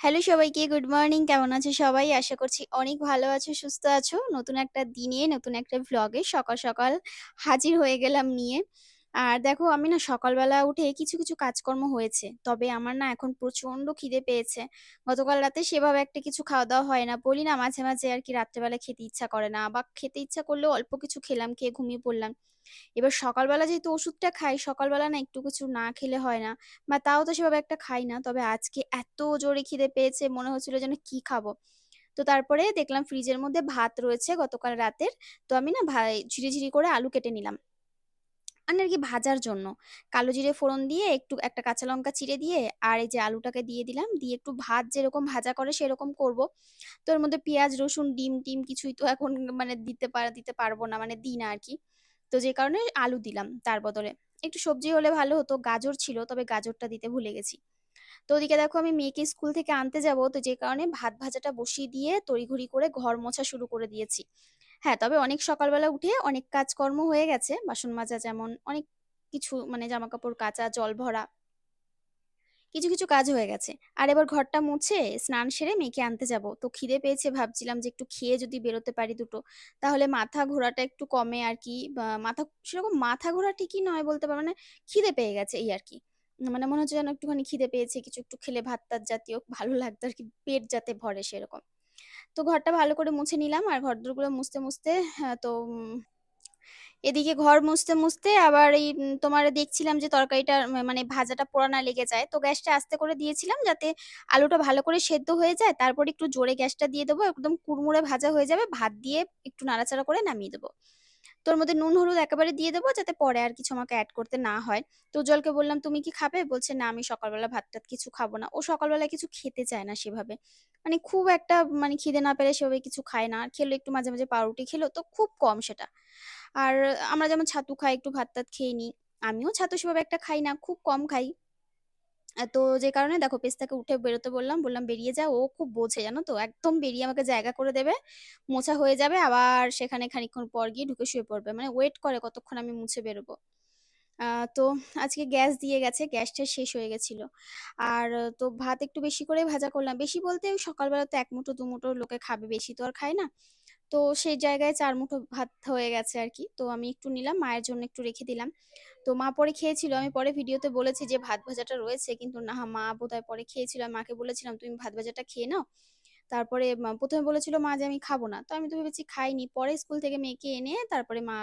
Hello সবাইকে, good morning. কেমন আছো সবাই? আশা করছি অনেক ভালো আছো, সুস্থ আছো। নতুন একটা দিনে, নতুন একটা ভ্লগে সকাল সকাল হাজির হয়ে গেলাম নিয়ে। আর দেখো, আমি না সকালবেলা উঠে কিছু কিছু কাজকর্ম হয়েছে। তবে আমার না এখন প্রচণ্ড খিদে পেয়েছে। গতকাল রাতে সেভাবে একটা কিছু খাওয়া দাওয়া হয় না। বলি না, মাঝে মাঝে আর কি রাত্রেবেলা খেতে ইচ্ছা করে না। বা খেতে ইচ্ছা করলেও অল্প কিছু খেলাম, খেয়ে ঘুমিয়ে পড়লাম। এবার সকালবেলা যেহেতু ওষুধটা খাই, সকালবেলা না একটু কিছু না খেলে হয় না। বা তাও তো সেভাবে একটা খাই না। তবে আজকে এত জোরে খিদে পেয়েছে, মনে হচ্ছিল যেন কি খাব। তো তারপরে দেখলাম ফ্রিজের মধ্যে ভাত রয়েছে গতকাল রাতের। তো আমি না ভাই ঝিরি ঝিরি করে আলু কেটে নিলাম। মানে আর কি ভাজার জন্য। কালো জিরে ফোড়ন দিয়ে একটু একটা কাঁচা লঙ্কা চিড়ে দিয়ে আর এই যে আলুটাকে দিয়ে দিলাম, দিয়ে একটু ভাত যেরকম ভাজা করে সেরকম করব। তো এর মধ্যে পেঁয়াজ, রসুন, ডিম, টিম কিছুই তো এখন মানে দিতে পার, দিতে পারব না মানে দিই না আর কি। তো যে কারণে আলু দিলাম তার বদলে। একটু সবজি হলে ভালো হতো, গাজর ছিল, তবে গাজরটা দিতে ভুলে গেছি। তো ওদিকে দেখো আমি মেয়েকে স্কুল থেকে আনতে যাব, তো যে কারণে ভাত ভাজাটা বসিয়ে দিয়ে তড়িঘড়ি করে ঘর মোছা শুরু করে দিয়েছি। হ্যাঁ তবে অনেক সকালবেলা উঠে অনেক কাজকর্ম হয়ে গেছে। বাসন মাজা যেমন অনেক কিছু মানে জামা কাপড় কাচা, জল ভরা, কিছু কিছু কাজ হয়ে গেছে। আর এবার ঘরটা মুছে স্নান সেরে মেয়েকে আনতে যাব। তো খিদে পেয়েছে, ভাবছিলাম যে একটু খেয়ে যদি বেরোতে পারি দুটো, তাহলে মাথা ঘোরাটা একটু কমে আর কি। মাথা, সেরকম মাথা ঘোরা ঠিকই নয় বলতে পারব মানে খিদে পেয়ে গেছে এই আর কি। মানে মনে হচ্ছে যেন একটুখানি খিদে পেয়েছে, কিছু একটু খেলে ভাত টাত জাতীয়, ভালো লাগতো আর কি, পেট যাতে ভরে সেরকম। তো ঘরটা ভালো করে মুছে নিলাম আর ঘর দুগুলো মুছতে মুছতে হ্যাঁ, তো এদিকে ঘর মুছতে মুছতে আবার এই তোমার দেখছিলাম যে তরকারিটা মানে ভাজাটা পোড়া না লেগে যায়। তো গ্যাসটা আস্তে করে দিয়েছিলাম যাতে আলুটা ভালো করে সেদ্ধ হয়ে যায়। তারপর একটু জোরে গ্যাসটা দিয়ে দেবো। একদম কুড়মুড়ে ভাজা হয়ে যাবে। ভাত দিয়ে একটু নাড়াচাড়া করে নামিয়ে দেবো। তোর মধ্যে নুন, হলুদ একেবারে দিয়ে দেবো যাতে পরে আর কিছু আমাকে অ্যাড করতে না হয়। তো উজ্জ্বলকে বললাম, তুমি কি খাবে? বলছে, না, আমি সকালবেলা ভাত টাত কিছু খাব না। ও সকালবেলা কিছু খেতে চায় না সেভাবে। মানে খুব একটা মানে খিদে না পেলে সেভাবে কিছু খায় না। আর খেলো, একটু মাঝে মাঝে পাউরুটি খেলো, তো খুব কম সেটা। আর আমরা যেমন ছাতু খাই, একটু ভাত টাত খেয়ে নিই, আমিও ছাতু সেভাবে একটা খাই না, খুব কম খাই। তো যে কারণে দেখো পেস্তাকে উঠে বেরোতে বললাম বললাম বেরিয়ে যা, ও খুব বোঝে জানো তো, একদম বেরিয়ে আমাকে জায়গা করে দেবে, মোছা হয়ে যাবে, আবার সেখানে খানিকক্ষণ পর গিয়ে ঢুকে শুয়ে পড়বে মানে ওয়েট করে কতক্ষণ আমি মুছে বেরোবো। তো আজকে গ্যাস দিয়ে গেছে, গ্যাসটা শেষ হয়ে গেছিল। আর তো ভাত একটু বেশি করে ভাজা করলাম, বেশি বলতে সকালবেলা তো এক মুঠো, দু মুঠো লোকে খাবে, বেশি তো আর খায় না। তো সেই জায়গায় চার মুঠো ভাত হয়ে গেছে আর কি, তো আমি একটু নিলাম, মায়ের জন্য একটু রেখে দিলাম। তো মা পরে খেয়েছিল। আমি পরে ভিডিওতে বলেছি যে, ভাত ভাজাটা রয়েছে, কিন্তু না, মা বোধহয় পরে খেয়েছিল। মাকে বলেছিলাম, তুমি ভাত ভাজাটা খেয়ে নাও। তারপরে প্রথমে বলেছিল, মা, যে আমি খাব না। তো আমি তো ভেবেছি খাইনি। পরে স্কুল থেকে মেয়েকে এনে তারপরে মা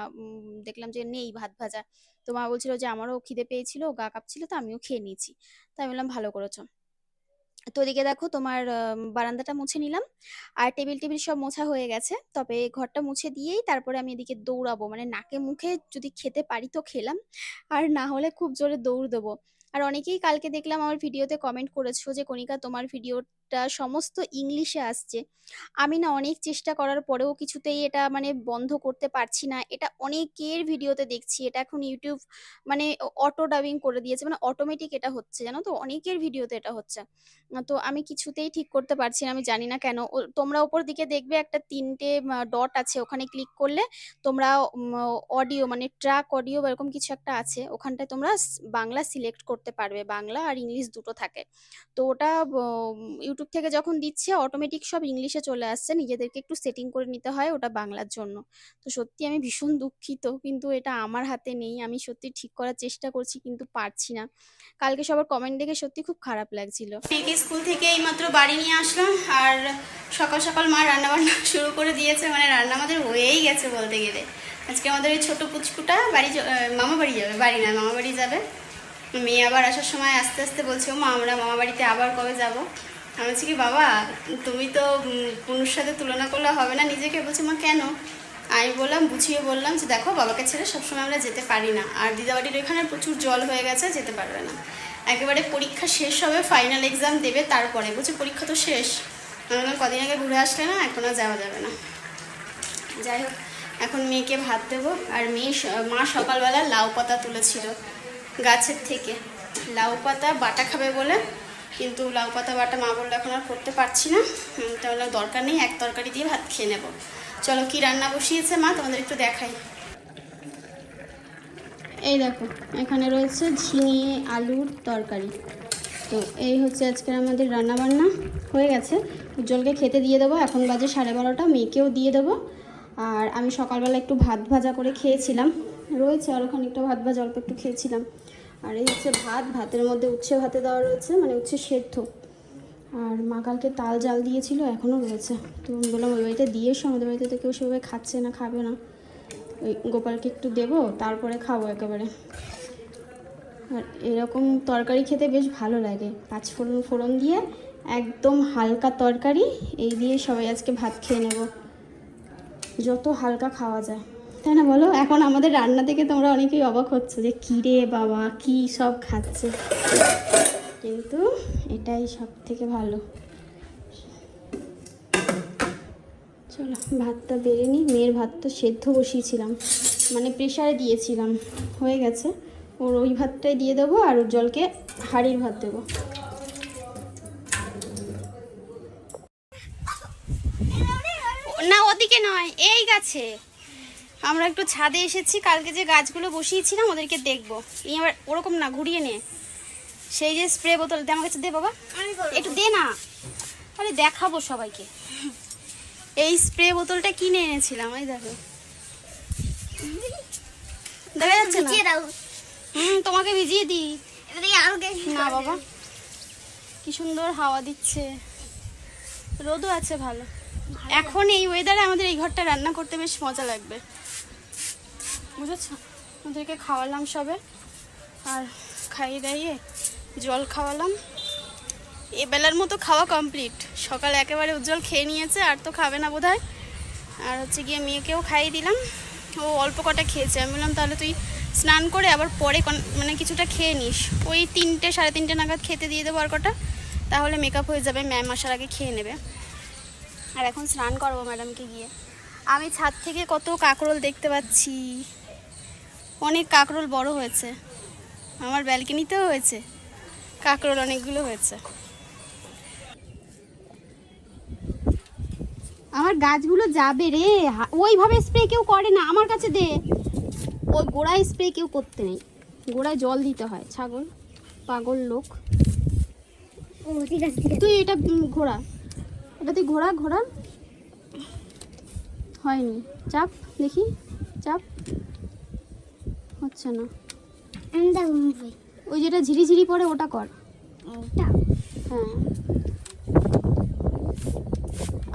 দেখলাম যে, নেই ভাত ভাজা। তো মা বলছিল যে, আমারও খিদে পেয়েছিল, গা কাঁপছিল, তো আমিও খেয়ে নিয়েছি। তাই বললাম, ভালো করেছ। তো ওদিকে দেখো তোমার বারান্দাটা মুছে নিলাম। আর টেবিল টেবিল সব মোছা হয়ে গেছে। তবে ঘরটা মুছে দিয়েই তারপরে আমি এদিকে দৌড়াবো। মানে নাকে মুখে যদি খেতে পারি তো খেলাম। আর না হলে খুব জোরে দৌড় দেবো। আর অনেকেই কালকে দেখলাম আমার ভিডিওতে কমেন্ট করেছ যে, কণিকা, তোমার ভিডিওটা সমস্ত ইংলিশে আসছে। আমি না অনেক চেষ্টা করার পরেও কিছুতেই এটা মানে বন্ধ করতে পারছি না। এটা অনেকের ভিডিওতে দেখছি, এটা এখন ইউটিউব মানে অটো ডাবিং করে দিয়েছে মানে অটোমেটিক এটা হচ্ছে, জানো তো? অনেকের ভিডিওতে এটা হচ্ছে। তো আমি কিছুতেই ঠিক করতে পারছি না, আমি জানি না কেন। তোমরা ওপর দিকে দেখবে একটা তিনটে ডট আছে, ওখানে ক্লিক করলে তোমরা অডিও মানে ট্রাক অডিও বা এরকম কিছু একটা আছে, ওখানটায় তোমরা বাংলা সিলেক্ট করতে পারবে, বাংলা আর ইংলিশ দুটো থাকে। তো ওটা ইউটিউব থেকে যখন দিচ্ছে অটোমেটিক সব ইংলিশে চলে আসছে। নিজেদেরকে একটু সেটিং করে নিতে হয় ওটা বাংলার জন্য। তো সত্যি আমি ভীষণ দুঃখিত, কিন্তু এটা আমার হাতে নেই। আমি সত্যি ঠিক করার চেষ্টা করছি, কিন্তু পারছি না। কালকে সবার কমেন্ট দেখে সত্যি খুব খারাপ লাগছিল। স্কুল থেকে এইমাত্র বাড়ি নিয়ে আসলাম, আর সকাল সকাল মা রান্না বান্না শুরু করে দিয়েছে। মানে রান্না আমাদের হয়েই গেছে বলতে গেলে। আজকে আমাদের এই ছোট পুচকুটা বাড়ি মামা বাড়ি যাবে। বাড়ি না মামা বাড়ি যাবে। মেয়ে আবার আসার সময় আস্তে আস্তে বলছে মা, আমরা মামা বাড়িতে আবার কবে যাব? আমি বলছি কি, বাবা, তুমি তো পুনুর সাথে তুলনা করলে হবে না। নিজেকে বলছে, মা, কেন? আমি বললাম, বুঝিয়ে বললাম যে, দেখো, বাবাকে ছেড়ে সবসময় আমরা যেতে পারি না। আর দিদাবাড়ির ওইখানে প্রচুর জল হয়ে গেছে, যেতে পারবে না। একেবারে পরীক্ষা শেষ হবে ফাইনাল এক্সাম দেবে তারপরে। বলছে, পরীক্ষা তো শেষ। আমি কদিন আগে ঘুরে আসলে না, এখন আর যাওয়া যাবে না। যাই হোক, এখন মেয়েকে ভাত দেবো। আর মেয়ে মা সকালবেলা লাউ পাতা তুলেছিল গাছের থেকে। লাউ পাতা বাটা খাবে বলে কিন্তু লাউ পাতা বাটা মা বলল, এখন আর করতে পারছি না। তাহলে দরকার নেই, এক তরকারি দিয়ে ভাত খেয়ে নেব। চলো, কি রান্না বসিয়েছে মা? তোমাদের একটু দেখাই। এই দেখো, এখানে রয়েছে ঝিঙে, আলুর তরকারি। তো এই হচ্ছে আজকের আমাদের রান্না বান্না হয়ে গেছে। উজ্জ্বলকে খেতে দিয়ে দেবো। এখন বাজে সাড়ে বারোটা, মেয়েকেও দিয়ে দেবো। আর আমি সকালবেলা একটু ভাত ভাজা করে খেয়েছিলাম। রয়েছে আরও খানিকটা ভাত ভাজা, অল্প একটু খেয়েছিলাম। আর এই হচ্ছে ভাত, ভাতের মধ্যে উচ্ছে ভাতে দেওয়া রয়েছে মানে উচ্ছে সেদ্ধ। আর মা কালকে তাল জাল দিয়েছিল, এখনও রয়েছে। তো আমি বললাম, ওই বাড়িতে দিয়ে এসো, আমাদের বাড়িতে তো কেউ সেভাবে খাচ্ছে না, খাবে না। ওই গোপালকে একটু দেবো, তারপরে খাব একেবারে। আর এরকম তরকারি খেতে বেশ ভালো লাগে। পাঁচ ফোড়ন ফোড়ন দিয়ে একদম হালকা তরকারি, এই দিয়ে সবাই আজকে ভাত খেয়ে নেব। যত হালকা খাওয়া যায়। তাই না বলো? এখন আমাদের রান্না থেকে তোমরা অনেকেই অবাক হচ্ছে যে কী রে বাবা, কী সব খাচ্ছে। কিন্তু এটাই সব থেকে ভালো। চলো, ভাতটা বেড়ে নিই। মেয়ের ভাতটা সেদ্ধ বসিয়েছিলাম। মানে প্রেশারে দিয়েছিলাম। হয়ে গেছে। ওর ওই ভাতটাই দিয়ে দেবো আর ওর জলকে হাঁড়ির ভাত দেবো। না, ওদিকে নয়, এই গাছে। আমরা একটু ছাদে এসেছি কালকে যে গাছগুলো বসিয়েছিলাম ওদেরকে দেখব। এই আবার ওরকম না ঘুরিয়ে নে। সেই যে স্প্রে বোতল দে আমার কাছে দে বাবা। একটু দে না। আরে দেখাবো সবাইকে। এই স্প্রে বোতলটা কিনে এনেছিলাম এই দেখো। দেখা যাচ্ছে না? হুম তোমাকে ভিজিয়ে দিই। না বাবা। কি সুন্দর হাওয়া দিচ্ছে। রোদও আছে ভালো। এখন এই ওয়েদারে আমাদের এই ঘরটা রান্না করতে বেশ মজা লাগবে। বুঝেছ? ওদেরকে খাওয়ালাম সবে। আর খাইয়ে দাইয়ে জল খাওয়ালাম। এ বেলার মতো খাওয়া কমপ্লিট সকালে একেবারে উজ্জ্বল খেয়ে নিয়েছে, আর তো খাবে না বোধহয়। আর হচ্ছে গিয়ে মেয়েকেও খাইয়ে দিলাম। ও অল্প কটা খেয়েছে। আমি বললাম, তাহলে তুই স্নান করে আবার পরে মানে কিছুটা খেয়ে নিস। ওই তিনটে, সাড়ে তিনটে নাগাদ খেতে দিয়ে দেবো আর কটা। তাহলে মেকআপ হয়ে যাবে ম্যাম আসার আগে খেয়ে নেবে। আর এখন স্নান করব ম্যাডামকে গিয়ে। আমি ছাদ থেকে কত কাকরোল দেখতে পাচ্ছি। অনেক কাকরোল বড় হয়েছে। আমার ব্যালকনিতেও হয়েছে। কাকরোল অনেকগুলো হয়েছে। আমার গাছগুলো যাবে রে। হা- ওইভাবে স্প্রে কেউ করে না আমার কাছে দে। ওই গোড়ায় স্প্রে কেউ করতে নেই। গোড়ায় জল দিতে হয়। ছাগল পাগল লোক। ও ঠিক আছে ঠিক আছে। তুই এটা ঘোরা। এটা তুই ঘোরা ঘোরা। হয়নি। চাপ দেখি। চাপ। হচ্ছে না। ওই যেটা ঝিরিঝিরি পড়ে ওটা কর। ওটা? হ্যাঁ।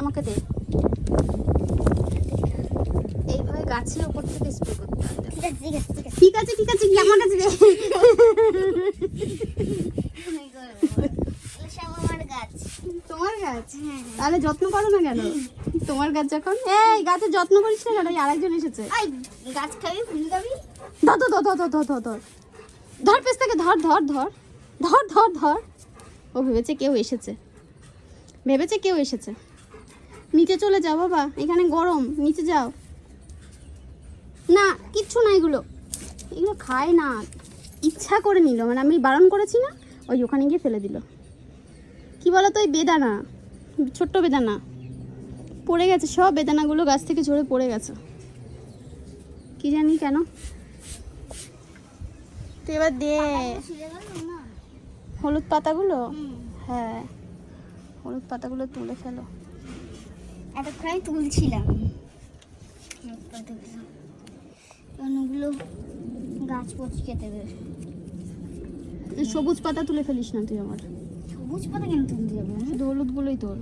আমাকে দে। এইভাবে গাছের ওপর থেকে স্প্রে করতে হবে ঠিক আছে ঠিক আছে ঠিক আছে। আমার কাছে দে। তোমার গাছ? হ্যাঁ তাহলে যত্ন করো না কেন? তোমার গাছ যখন এই গাছের যত্ন করিস না কেন? আরেকজন এসেছে। গাছ খাবি ফুল খাবি? ধর ধর ধর ধর ধর ধর ধর ধর। পেস থেকে ধর ধর ধর। ধর ধর ধর। ও ভেবেছে কেউ এসেছে। ভেবেছে কেউ এসেছে। নিচে চলে যাও বাবা, এখানে গরম, নিচে যাও। না, কিচ্ছু না এগুলো। এগুলো খায় না। ইচ্ছা করে নিল মানে আমি বারণ করেছি না, ওই ওখানে গিয়ে ফেলে দিল। কি বলো তো ওই বেদানা, ছোট্ট বেদানা। পড়ে গেছে সব, বেদানাগুলো গাছ থেকে ঝরে পড়ে গেছে। কি জানি কেন? তুই এবার দে। হলুদ পাতাগুলো? হ্যাঁ। হলুদ পাতাগুলো তুলে ফেলো। এতক্ষণ তুলছিলাম। অনেকগুলো গাছ দেবে এই সবুজ পাতা তুলে ফেলিস না তুই আমার। সবুজ পাতা কেন তুলতে যাব? শুধু হলুদগুলোই তোল।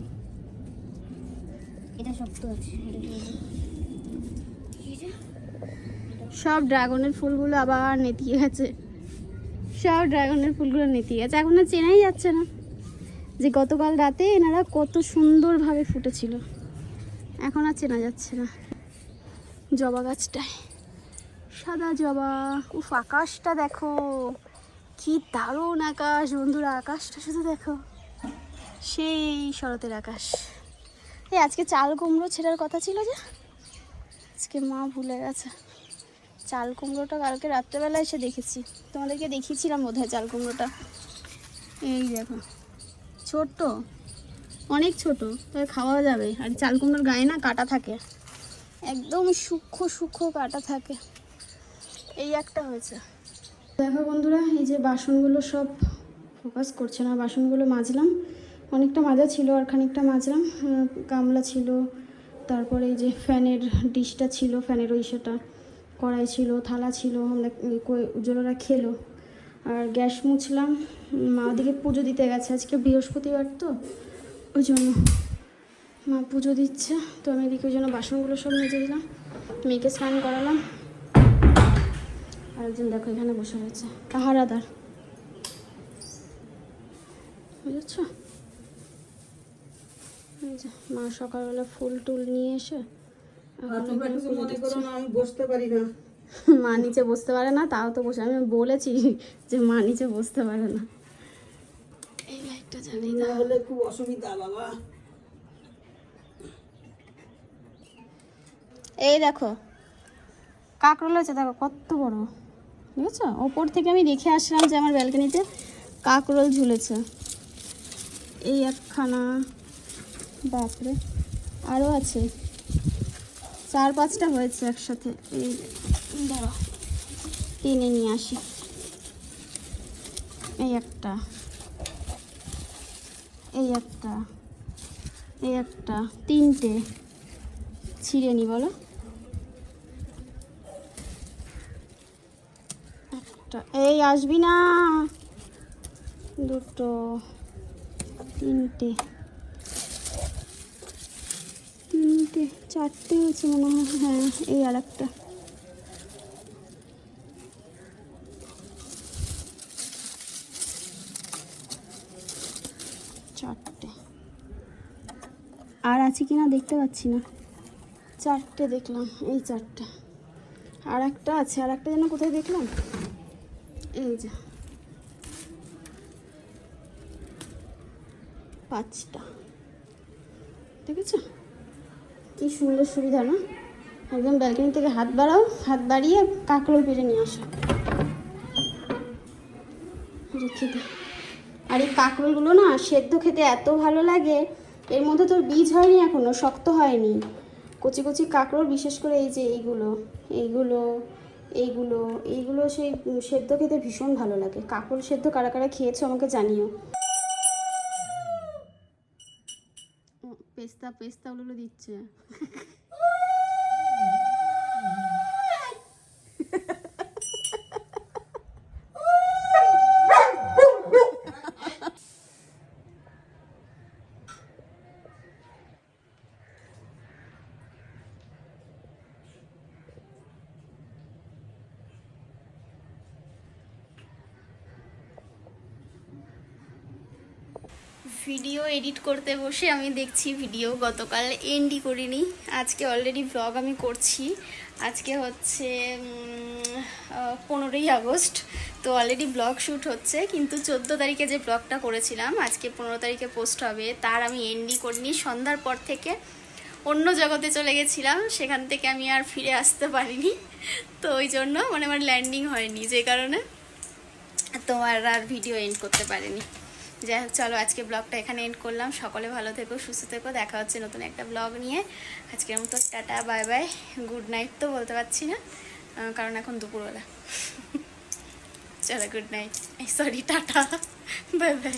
এটা শক্ত আছে সব ড্রাগনের ফুলগুলো আবার নেতিয়ে গেছে। সব ড্রাগনের ফুলগুলো নেতিয়ে গেছে এখন আর চেনাই যাচ্ছে না যে গতকাল রাতে এনারা কত সুন্দরভাবে ফুটেছিল। এখন আর চেনা যাচ্ছে না। জবা গাছটায়। সাদা জবা। উফ, আকাশটা দেখো। কি দারুণ আকাশ বন্ধুরা, আকাশটা শুধু দেখো। সেই শরতের আকাশ। এই আজকে চাল কুমড়ো ছেড়ার কথা ছিল যে? আজকে মা ভুলে গেছে। চাল কুমড়োটা কালকে রাত্রেবেলা এসে দেখেছি। তোমাদেরকে দেখিয়েছিলাম বোধ হয় চাল কুমড়োটা। এই দেখো, ছোট্ট, অনেক ছোট, তবে খাওয়া যাবে। আর চাল কুমড়োর গায়ে না কাটা থাকে। একদম সূক্ষ্ম সূক্ষ্ম কাটা থাকে। এই একটা হয়েছে। দেখো বন্ধুরা, এই যে বাসনগুলো সব ফোকাস করছে না, বাসনগুলো মাজলাম। অনেকটা মাজা ছিল আর খানিকটা মাজলাম। গামলা ছিল, তারপরে এই যে ফ্যানের ডিশটা ছিল, ফ্যানের ওই সেটা কড়াই ছিল, থালা ছিল, আমরা উজ্জ্বলরা খেলো। আর গ্যাস মুছলাম। মা ওদিকে পুজো দিতে গেছে। আজকে বৃহস্পতিবার তো, ওই জন্য মা পুজো দিচ্ছে। তো আমি এদিকে ওই জন্য বাসনগুলো সব মেজে দিলাম। মেয়েকে স্নান করালাম। আরেকজন দেখো এখানে বসে রয়েছে। পাহারাদার বুঝেছ? মা সকালবেলা ফুল টুল নিয়ে এসে আমি বসতে পারি না। মা নিচে বসতে পারে না তাও তো বসে আমি বলেছি যে মা নিচে বসতে পারে না। এই লাইটটা জ্বালিয়ে না হলে খুব অসুবিধা বাবা। এই দেখো কাঁকরোল আছে দেখো কত বড়। বুঝেছ ওপর থেকে আমি দেখে আসলাম যে আমার ব্যালকনিতে কাঁকরোল ঝুলেছে। এই একখানা বাপরে আরও আছে। চার পাঁচটা হয়েছে একসাথে। এই টেনে নিয়ে আসি। এই একটা। এই একটা। এই একটা। তিনটে। ছিঁড়ে নি, বলো। একটা। এই আসবি না। দুটো। তিনটে তিনটে চারটে হয়েছে মনে হয়। হ্যাঁ এই আর একটা। চারটে। আর আছে কি না দেখতে পাচ্ছি না। চারটে দেখলাম, এই চারটে। আর একটা আছে, আর একটা যেন কোথায় দেখলাম? এই যে। পাঁচটা। দেখেছ? কি সুন্দর সুবিধা, না? একদম ব্যালকনি থেকে হাত বাড়াও, হাত বাড়িয়ে কাঁকড়ো পেরে নিয়ে আসো। আর এই কাঁকরোলগুলো না, সেদ্ধ খেতে এত ভালো লাগে, এর মধ্যে তোর বীজ হয়নি এখনও, শক্ত হয়নি। কচি কচি কাঁকরোল বিশেষ করে এই যে এইগুলো এইগুলো এইগুলো এইগুলো সেই সেদ্ধ খেতে ভীষণ ভালো লাগে। কাঁকরোল সেদ্ধ কারা কারা খেয়েছো আমাকে জানিও। পেস্তা পেস্তা ওগুলো দিচ্ছে ভিডিও এডিট করতে বসে আমি দেখছি ভিডিও গতকাল এন্ডি করিনি। আজকে অলরেডি ব্লগ আমি করছি। আজকে হচ্ছে পনেরোই আগস্ট, তো অলরেডি ব্লগ শ্যুট হচ্ছে, কিন্তু চোদ্দ তারিখে যে ব্লগটা করেছিলাম, আজকে পনেরো তারিখে পোস্ট হবে। তার আমি এন্ডি করিনি। সন্ধ্যার পর থেকে অন্য জগতে চলে গেছিলাম। সেখান থেকে আমি আর ফিরে আসতে পারিনি। তো ওই জন্য মানে আমার ল্যান্ডিং হয়নি। যে কারণে তোমার আর ভিডিও এন্ড করতে পারিনি। যাই হোক, চলো আজকে ব্লগটা এখানে এন্ড করলাম। সকলে ভালো থেকো, সুস্থ থেকো। দেখা হচ্ছে নতুন একটা ব্লগ নিয়ে। আজকের মতো tata bye bye good night তো বলতে পারছি না কারণ এখন দুপুরবেলা। চলো good night sorry tata. Bye bye